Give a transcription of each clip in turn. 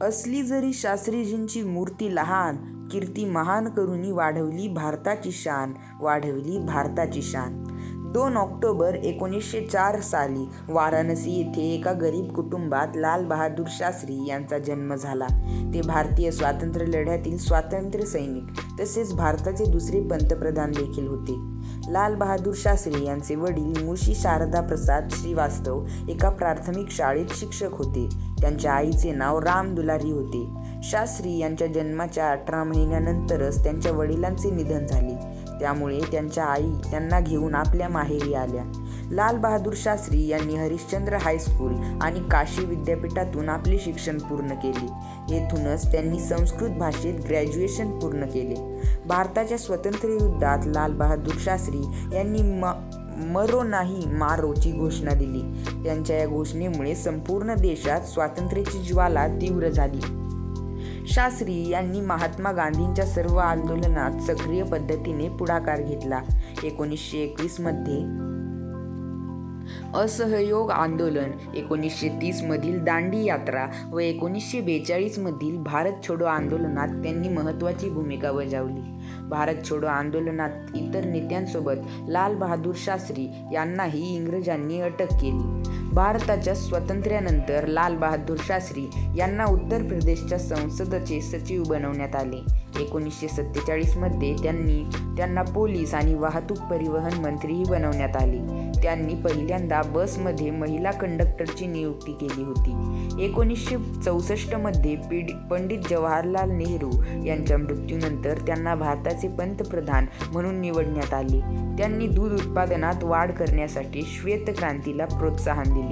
असली जरी शास्त्रीजींची मूर्ती लहान कीर्ती महान करुनी वाढवली भारताची शान वाढवली भारताची शान. दोन ऑक्टोबर एकोणीसशे चार साली वाराणसी येथे एका गरीब कुटुंबात लाल बहादूर शास्त्री यांचा जन्म झाला. ते भारतीय स्वातंत्र्य लढ्यातील स्वातंत्र्य सैनिक तसेच भारताचे दुसरे पंतप्रधान देखील होते. लाल बहादूर शास्त्री यांचे वडील मुळशी शारदा प्रसाद श्रीवास्तव एका प्राथमिक शाळेत शिक्षक होते. त्यांच्या आईचे नाव राम दुलारी होते. शास्त्री यांच्या जन्माच्या अठरा महिन्यानंतरच त्यांच्या वडिलांचे निधन झाले. त्यामुळे त्यांच्या आई त्यांना घेऊन आपल्या माहेरी आल्या. लाल बहादूर शास्त्री यांनी हरिश्चंद्र हायस्कूल आणि काशी विद्यापीठातून आपले शिक्षण पूर्ण केले. येथूनच त्यांनी संस्कृत भाषेत ग्रॅज्युएशन पूर्ण केले. भारताच्या स्वतंत्र युद्धात लाल बहादूर शास्त्री यांनी म मरो नाही मारोची घोषणा दिली. त्यांच्या या घोषणेमुळे संपूर्ण देशात स्वातंत्र्याची ज्वाला तीव्र झाली. शास्त्री यांनी महात्मा गांधींच्या सर्व आंदोलनात सक्रिय पद्धतीने पुढाकार घेतला. एकोणीसशे एकवीसमध्ये असहयोग आंदोलन एकोणीसशे तीसमधील दांडी यात्रा व एकोणीसशे बेचाळीसमधील भारत छोडो आंदोलनात त्यांनी महत्त्वाची भूमिका बजावली. भारत छोडो आंदोलनात इतर नेत्यांसोबत लाल बहादूर शास्त्री यांनाही इंग्रजांनी अटक केली. भारताच्या स्वातंत्र्यानंतर लाल बहादूर शास्त्री यांना उत्तर प्रदेशच्या संसदेचे सचिव बनवण्यात आले. एकोणीसशे सत्तेचाळीसमध्ये त्यांनी त्यांना पोलीस आणि वाहतूक परिवहन मंत्रीही बनवण्यात आले. त्यांनी पहिल्यांदा बसमध्ये महिला कंडक्टरची नियुक्ती केली होती. एकोणीसशे चौसष्टमध्ये पीड पंडित जवाहरलाल नेहरू यांच्या मृत्यूनंतर त्यांना भारताचे पंतप्रधान म्हणून निवडण्यात आले. त्यांनी दूध उत्पादनात वाढ करण्यासाठी श्वेत क्रांतीला प्रोत्साहन दिले.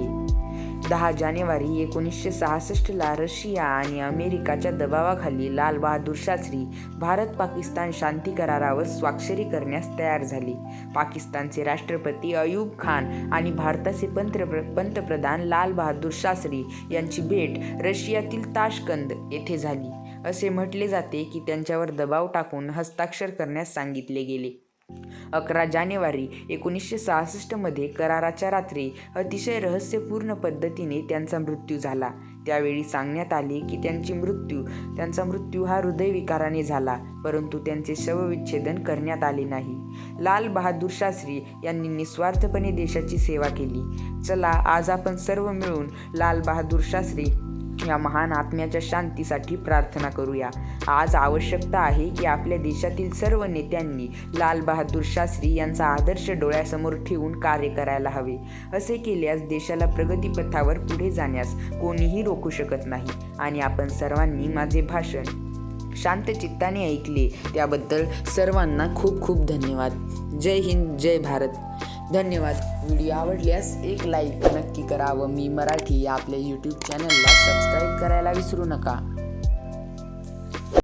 दहा जानेवारी एकोणीसशे सहासष्टला रशिया आणि अमेरिकाच्या दबावाखाली लाल बहादूर शास्त्री भारत पाकिस्तान शांती करारावर स्वाक्षरी करण्यास तयार झाले. पाकिस्तानचे राष्ट्रपती अयूब खान आणि भारताचे पंतप्र पंतप्रधान लाल बहादूर शास्त्री यांची भेट रशियातील ताशकंद येथे झाली. असे म्हटले जाते की त्यांच्यावर दबाव टाकून हस्ताक्षर करण्यास सांगितले गेले. अकरा जानेवारी एकोणीसशे सहासष्टमध्ये कराराच्या रात्री अतिशय रहस्यपूर्ण पद्धतीने त्यांचा मृत्यू झाला. त्यावेळी सांगण्यात आले की त्यांची मृत्यू त्यांचा मृत्यू हा हृदयविकाराने झाला परंतु त्यांचे शवविच्छेदन करण्यात आले नाही. लाल बहादूर शास्त्री यांनी निस्वार्थपणे देशाची सेवा केली. चला आज आपण सर्व मिळून लाल बहादूर शास्त्री या महान आत्म्याच्या शांतीसाठी प्रार्थना करूया. आज आवश्यकता आहे की आपल्या देशातील सर्व नेत्यांनी लाल बहादूर शास्त्री यांचा आदर्श डोळ्यासमोर ठेवून कार्य करायला हवे. असे केल्यास देशाला प्रगतीपथावर पुढे जाण्यास कोणीही रोखू शकत नाही. आणि आपण सर्वांनी माझे भाषण शांत चित्ताने ऐकले. त्याबद्दल सर्वांना खूप खूप धन्यवाद. जय हिंद जय भारत. धन्यवाद. व्हिडिओ आवडल्यास एक लाईक नक्की करा व मी मराठी या आपल्या यूट्यूब चॅनलला सबस्क्राईब करायला विसरू नका.